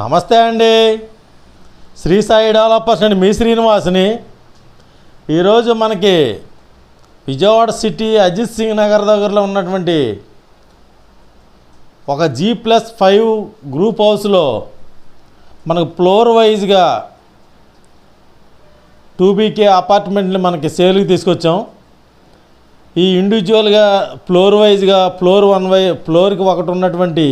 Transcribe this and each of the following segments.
నమస్తే అండి. శ్రీ సాయి డెవలపర్స్ అండి మీ శ్రీనివాసుని. ఈరోజు మనకి విజయవాడ సిటీ అజిత్ సింగ్ నగర్ దగ్గరలో ఉన్నటువంటి ఒక జీ ప్లస్ ఫైవ్ గ్రూప్ హౌస్లో మనకు ఫ్లోర్ వైజ్గా టూ బీకే అపార్ట్మెంట్ని మనకి సేల్కి తీసుకొచ్చాం. ఈ ఇండివిజువల్గా ఫ్లోర్ వైజ్గా ఫ్లోర్ వన్ వై ఫ్లోర్కి ఒకటి ఉన్నటువంటి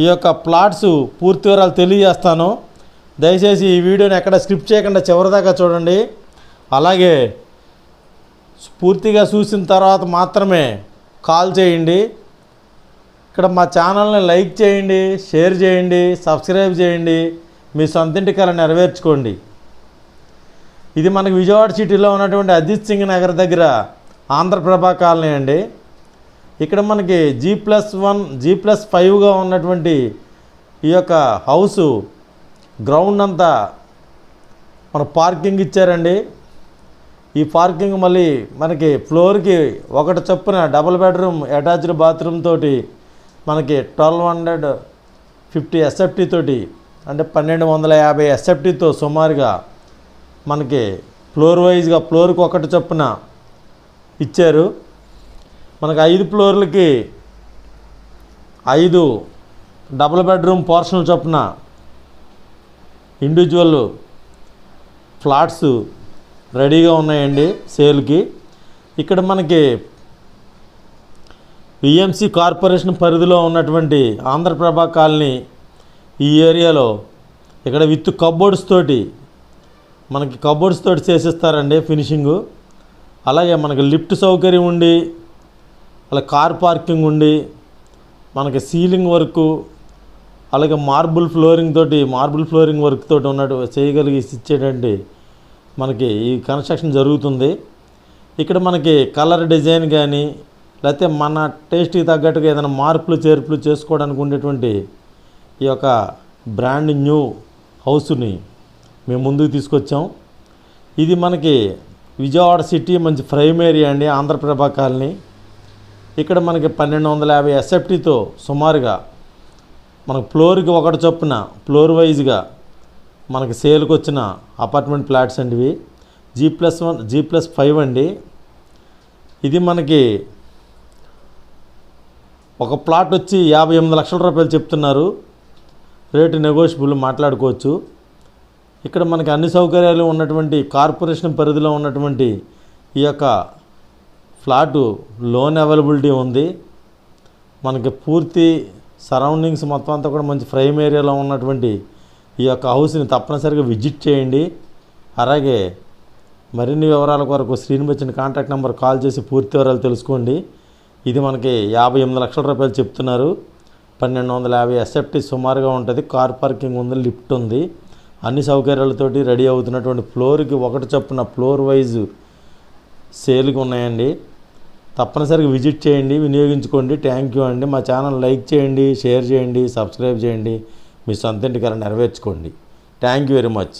ఈ యొక్క ప్లాట్స్ పూర్తి వివరాలు తెలియజేస్తాను. దయచేసి ఈ వీడియోని ఎక్కడ స్క్రిప్ట్ చేయకుండా చివరిదాకా చూడండి. అలాగే పూర్తిగా చూసిన తర్వాత మాత్రమే కాల్ చేయండి. ఇక్కడ మా ఛానల్ని లైక్ చేయండి షేర్ చేయండి సబ్స్క్రైబ్ చేయండి. మీ సొంతింటి కళ నెరవేర్చుకోండి. ఇది మనకు విజయవాడ సిటీలో ఉన్నటువంటి అజిత్ సింగ్ నగర్ దగ్గర ఆంధ్రప్రభ కాలనీ అండి. ఇక్కడ మనకి G plus one G plus ఫైవ్గా ఉన్నటువంటి ఈ యొక్క హౌస్ గ్రౌండ్ అంతా మన పార్కింగ్ ఇచ్చారండి. ఈ పార్కింగ్ మళ్ళీ మనకి ఫ్లోర్కి ఒకటి చొప్పున డబుల్ బెడ్రూమ్ అటాచ్డ్ బాత్రూమ్ తోటి మనకి ట్వెల్వ్ హండ్రెడ్ ఫిఫ్టీ ఎస్ఎఫ్టీ తోటి అంటే పన్నెండు వందల యాభై ఎస్ఎఫ్టీతో సుమారుగా మనకి ఫ్లోర్ వైజ్గా ఫ్లోర్కి ఒకటి చొప్పున ఇచ్చారు. మనకు ఐదు ఫ్లోర్లకి ఐదు డబుల్ బెడ్రూమ్ పోర్షన్లు చొప్పున ఇండివిజువల్ ఫ్లాట్స్ రెడీగా ఉన్నాయండి సేల్కి. ఇక్కడ మనకి విఎంసి కార్పొరేషన్ పరిధిలో ఉన్నటువంటి ఆంధ్రప్రభ కాలనీ ఈ ఏరియాలో ఇక్కడ విత్ కబోర్డ్స్ తోటి మనకి కబోర్డ్స్ తోటి చేసిస్తారండి ఫినిషింగు. అలాగే మనకి లిఫ్ట్ సౌకర్యం ఉండి అలా కార్ పార్కింగ్ ఉండి మనకి సీలింగ్ వర్క్ అలాగే మార్బుల్ ఫ్లోరింగ్ తోటి మార్బుల్ ఫ్లోరింగ్ వర్క్ తోటి ఉన్నట్టు చేయగలిగి ఇచ్చేటండి మనకి ఈ కన్స్ట్రక్షన్ జరుగుతుంది. ఇక్కడ మనకి కలర్ డిజైన్ కానీ లేకపోతే మన టేస్ట్కి తగ్గట్టుగా ఏదైనా మార్పులు చేర్పులు చేసుకోవడానికి ఉండేటువంటి ఈ యొక్క బ్రాండ్ న్యూ హౌస్ని మేము ముందుకు తీసుకొచ్చాం. ఇది మనకి విజయవాడ సిటీ మంచి ప్రైమ్ ఏరియా అండి ఆంధ్రప్రభ కాలనీ. ఇక్కడ మనకి పన్నెండు వందల యాభై ఎస్ఎఫ్టీతో సుమారుగా మనకు ఫ్లోర్కి ఒకటి చొప్పున ఫ్లోర్ వైజ్గా మనకి సేల్కి వచ్చిన అపార్ట్మెంట్ ఫ్లాట్స్ అండి ఇవి G plus one G plus five అండి. ఇది మనకి ఒక ప్లాట్ వచ్చి యాభై ఎనిమిది లక్షల రూపాయలు చెప్తున్నారు. రేటు నెగోషియబుల్ మాట్లాడుకోవచ్చు. ఇక్కడ మనకి అన్ని సౌకర్యాలు ఉన్నటువంటి కార్పొరేషన్ పరిధిలో ఉన్నటువంటి ఈ యొక్క ఫ్లాటు లోన్ అవైలబిలిటీ ఉంది. మనకి పూర్తి సరౌండింగ్స్ మొత్తం అంతా కూడా మంచి ఫ్రైమ్ ఏరియాలో ఉన్నటువంటి ఈ యొక్క హౌస్ని తప్పనిసరిగా విజిట్ చేయండి. అలాగే మరిన్ని వివరాల కొరకు స్క్రీన్ వచ్చిన కాంటాక్ట్ నెంబర్ కాల్ చేసి పూర్తి వివరాలు తెలుసుకోండి. ఇది మనకి యాభై ఎనిమిది లక్షల రూపాయలు చెప్తున్నారు. పన్నెండు వందల యాభై ఎస్ఎఫ్టీ సుమారుగా ఉంటుంది. కార్ పార్కింగ్ ఉంది లిఫ్ట్ ఉంది. అన్ని సౌకర్యాలతోటి రెడీ అవుతున్నటువంటి ఫ్లోర్కి ఒకటి చొప్పున ఫ్లోర్ వైజ్ సేల్కి ఉన్నాయండి. తప్పనిసరిగా విజిట్ చేయండి వినియోగించుకోండి. థ్యాంక్ యూ అండి. మా ఛానల్ లైక్ చేయండి షేర్ చేయండి సబ్స్క్రైబ్ చేయండి. మీ సొంత ఇంటికారం నెరవేర్చుకోండి. Thank you very much